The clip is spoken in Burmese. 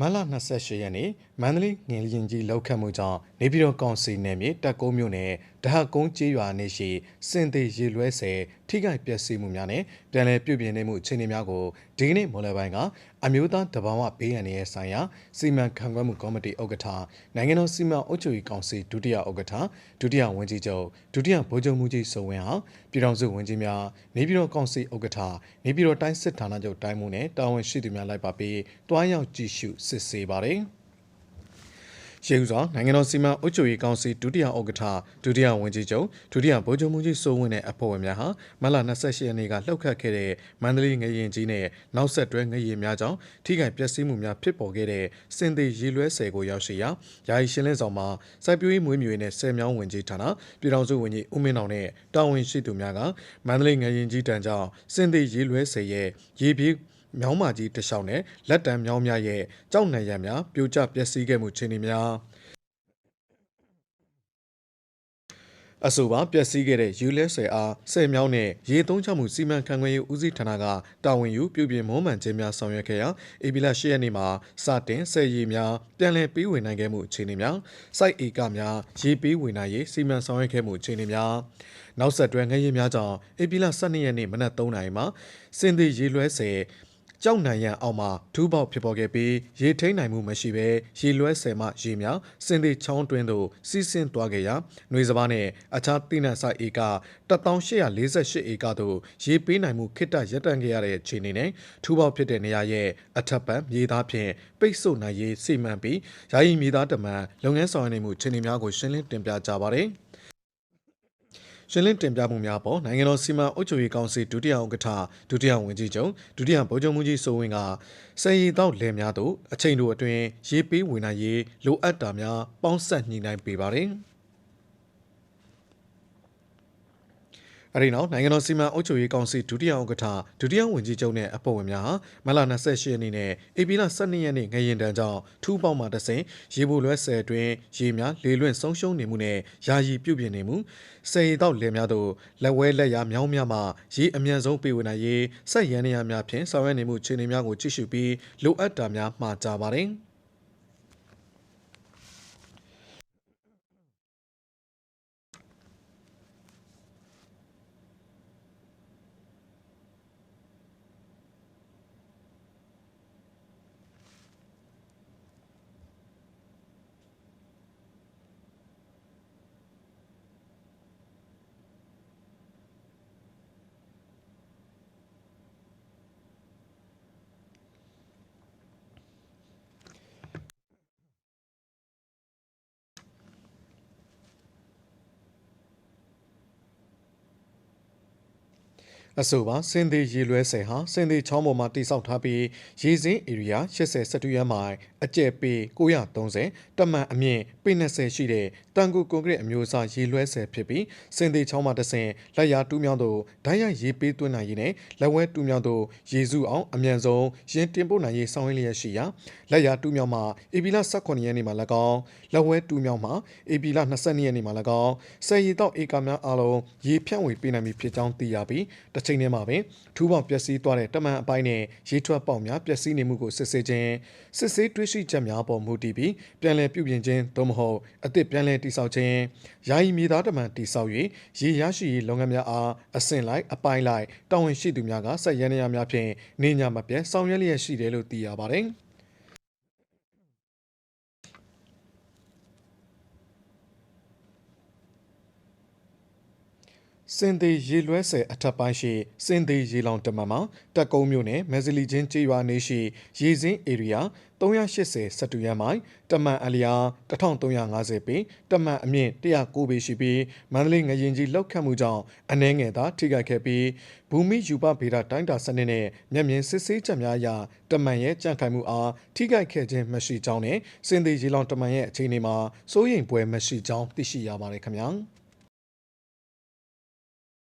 မတ်လ28ရက်နေ့မန္တလေးငင်ရင်ကြီးလောက်ခတ်မှုကြောင့်နေပြည်တော်ကောင်စီနယ်မြေတက်ကုန်းမြို့နယ် ဒဟကုန်းကျေးရွာနေရှိစင်သေးရေလွဲဆယ်ထိခိုက်ပျက်စီးမှုများနဲ့ပြန်လည်ပြုပြင်နေမှုအခြေအနေများကိုဒီကနေ့မွန်လယ်ပိုင်းကအမျိုးသားတဘာဝဘေးရန်ရဲ့ဆိုင်ရာစီမံခန့်ခွဲမှုကော်မတီဥက္ကဋ္ဌနိုင်ငံတော်စီမံအုပ်ချုပ်ရေးကောင်စီဒုတိယဥက္ကဋ္ဌဒုတိယဝန်ကြီးချုပ်ဒုတိယဗိုလ်ချုပ်မှုကြီးစုံဝင်းဟာပြည်ထောင်စုဝန်ကြီးများနေပြည်တော်ကောင်စီဥက္ကဋ္ဌနေပြည်တော်တိုင်းစစ်ဌာနချုပ်တိုင်းမှုနဲ့တာဝန်ရှိသူများလိုက်ပါပြီးတွားရောက်ကြည့်ရှုစစ်ဆေးပါတယ်။ ရှေးဦးစွာနိုင်ငံတော်စီမံအုပ်ချုပ်ရေးကောင်စီဒုတိယဥက္ကဋ္ဌဒုတိယဝန်ကြီးချုပ်ဒုတိယဗိုလ်ချုပ်မှူးကြီးစိုးဝင်းနဲ့အဖွဲ့ဝင်များဟာမလ28ရက်နေ့ကလှုပ်ခတ်ခဲ့တဲ့မန္တလေးငရင်ကြီးနဲ့နောက်ဆက်တွဲငရင်များကြောင့်ထိခိုက်ပျက်စီးမှုများဖြစ်ပေါ်ခဲ့တဲ့စင်သေးရေလွဲဆယ်ကိုရောက်ရှိရာယာယီရှင်းလင်းဆောင်မှာစိုက်ပျိုးရေးမွေးမြူရေးနဲ့ဆယ်မြောင်းဝင်ကြီးဌာနပြည်ထောင်စုဝန်ကြီးဦးမင်းအောင်နဲ့တာဝန်ရှိသူများကမန္တလေးငရင်ကြီးတန်းကြောင့်စင်သေးရေလွဲဆယ်ရဲ့ရေပြေး မြောင်းမာကြီးတလျှောက်နဲ့လက်တံမြောင်းများရဲ့ကြောက်နံရံများပြိုကျပျက်စီးခဲ့မှုခြေအနေများအဆိုပါပျက်စီးခဲ့တဲ့ယူလဲဆယ်အားဆယ်မြောင်းနဲ့ရေသုံးချမှုစီမံခန့်ခွဲရေးဦးစီးဌာနကတာဝန်ယူပြုပြင်မွမ်းမံခြင်းများဆောင်ရွက်ခဲ့ရာဧပြီလ10ရက်နေ့မှာစတင်ဆယ်ရီများပြန်လည်ပေးဝင်နိုင်ခဲ့မှုအခြေအနေများစိုက်ဧကများရေပေးဝင်နိုင်ရေးစီမံဆောင်ရွက်ခဲ့မှုအခြေအနေများနောက်ဆက်တွဲငရဲများကြောင့်ဧပြီလ12ရက်နေ့မနက်3:00နာရီမှာစင်သေးရေလွဲဆယ် ကြောက်နံရံအောက်မှာဒူးပေါက်ဖြစ်ပေါ်ခဲ့ပြီးရေထိန်နိုင်မှုမရှိဘဲရေလွှဲဆယ်မှရေများစင်သေးချောင်းတွင်းသို့စီးဆင်းသွားခဲ့ရာနှွေစပါးနဲ့အခြားတိနတ်ဆိုင်ဧက1848ဧကသို့ရေပေးနိုင်မှုခိတ္တရပ်တန့်ခဲ့ရတဲ့အခြေအနေနဲ့ထူးပေါက်ဖြစ်တဲ့နေရာရဲ့အထက်ပံမြေသားဖြင့်ပိတ်ဆို့နိုင်ရေးစီမံပြီးယာယီမြေသားတမန်လုပ်ငန်းဆောင်ရွက်နေမှုအခြေအနေများကိုရှင်းလင်းတင်ပြကြပါသည် ရှင်းလင်းတင်ပြမှုများပေါ်နိုင်ငံတော်စီမံအုပ်ချုပ်ရေးကောင်စီဒုတိယဥက္ကဋ္ဌဒုတိယဝန်ကြီးချုပ်ဒုတိယဗိုလ်ချုပ်မှူးကြီးစိုးဝင်းကစည်ရည်တောက်လယ်များသို့အချိန်တိုအတွင်းရေးပေးဝင်နိုင်ရေးလိုအပ်တာများပေါင်းဆက်ညှိနှိုင်းပေးပါတယ်။ အဲဒီနောက်နိုင်ငံတော်စီမံအုပ်ချုပ်ရေးကောင်စီဒုတိယဥက္ကဋ္ဌဒုတိယဝန်ကြီးချုပ်နဲ့အဖွဲ့ဝင်များဟာမလ28ရက်နေ့နဲ့ဧပြီလ12ရက်နေ့ငရင်တန်းကြောင့်ထူးပေါက်မှတဆင်ရေပိုလွဲဆယ်အတွင်းရေများလေလွင့်ဆုံးရှုံးနေမှုနဲ့ယာယီပြုပြင်နေမှုဆယ်ရီတော့လယ်များသို့လက်ဝဲလက်ရာမြောင်းများမှရေအမြန်ဆုံးပေးဝင်နိုင်ရေးဆက်ရန်နေရများဖြင့်ဆောင်ရွက်နေမှုခြေအနေများကိုကြည့်ရှုပြီးလိုအပ်တာများမှာကြားပါတယ်။ အဆိုပါစင်သေးရေလွဲဆယ်ဟာစင်သေးချောင်းပေါ်မှာတိစောက်ထားပြီးရေစင်းဧရိယာ80စတူရမိုင်အကျယ်ပေ930တမန်အမြင့်ပေ20ရှိတဲ့တန်ကူကွန်ကရစ်အမျိုးအစားရေလွဲဆယ်ဖြစ်ပြီးစင်သေးချောင်းမှာတဆင်လက်ရာတူးမြောင်းတို့ဓာတ်ရိုက်ရေပေးသွင်းနိုင်ရေးနဲ့လက်ဝဲတူးမြောင်းတို့ရေစုအောင်အမြန်ဆုံးရင်တင်ပို့နိုင်ရေးဆောင်ရွက်လျက်ရှိရာလက်ရာတူးမြောင်းမှာဧပြီလ18ရက်နေ့မှာ၎င်းလက်ဝဲတူးမြောင်းမှာဧပြီလ22ရက်နေ့မှာ၎င်းဆယ်ရီတော့ဧကများအလုံးရေဖြန့်ဝေပေးနိုင်ပြီဖြစ်ကြောင်းသိရပြီးတစ်ချိန်တည်းမှာပင်ထူးပေါက်ပျက်စီးသွားတဲ့တမန်အပိုင်းနဲ့ရေထွက်ပေါက်များပျက်စီးနေမှုကိုစစ်ဆေးခြင်းစစ်ဆေးတွေ့ရှိချက်များပေါ်မူတည်ပြီးပြန်လည်ပြုပြင်ခြင်းသို့မဟုတ်အသစ်ပြန်လည်တည်ဆောက်ခြင်းယာယီမြေသားတမန်တည်ဆောက်၍ရေရရှိရေးလုပ်ငန်းများအားအဆင့်လိုက်အပိုင်းလိုက်တာဝန်ရှိသူများကဆက်ရန်ရများဖြင့်နေညာမပြတ်ဆောင်ရွက်လျက်ရှိတယ်လို့သိရပါတယ်။ စင်သေးရေလွဲဆယ်အထက်ပိုင်းရှိစင်သေးရေလောင်တမန်မှာတက်ကုန်းမြို့နယ်မက်ဇလီချင်းကျေးရွာနေရှိရေစင်းဧရိယာ380စတူရန်မိုင်တမန်အလျာ1350ပေတမန်အမြင့်109ပေရှိပြီးမန္တလေးငရင်ကြီးလောက်ခတ်မှုကြောင့်အနှဲငယ်သာထိခိုက်ခဲ့ပြီးဘူမိယူပဗေဒတိုင်းတာစနစ်နဲ့မျက်မြင်စစ်ဆေးချက်များအရတမန်ရဲ့ကြန့်ခိုင်မှုအားထိခိုက်ခဲ့ခြင်းမရှိကြောင်းနဲ့စင်သေးရေလောင်တမန်ရဲ့အခြေအနေမှာစိုးရိမ်ပွဲမရှိကြောင်းသိရှိရပါတယ်ခင်ဗျာ။